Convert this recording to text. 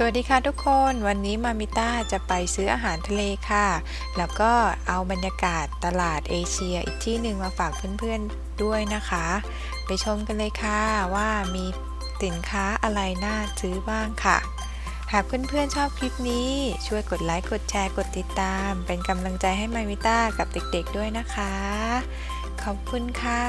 สวัสดีค่ะทุกคนวันนี้มามิต้าจะไปซื้ออาหารทะเลค่ะ แล้วก็เอาบรรยากาศตลาดเอเชียอีกที่หนึ่งมาฝากเพื่อนๆด้วยนะคะ ไปชมกันเลยค่ะว่ามีสินค้าอะไรน่าซื้อบ้างค่ะ หากเพื่อนๆชอบคลิปนี้ ช่วยกดไลค์กดแชร์กดติดตาม เป็นกำลังใจให้มามิต้ากับเด็กๆด้วยนะคะ ขอบคุณค่ะ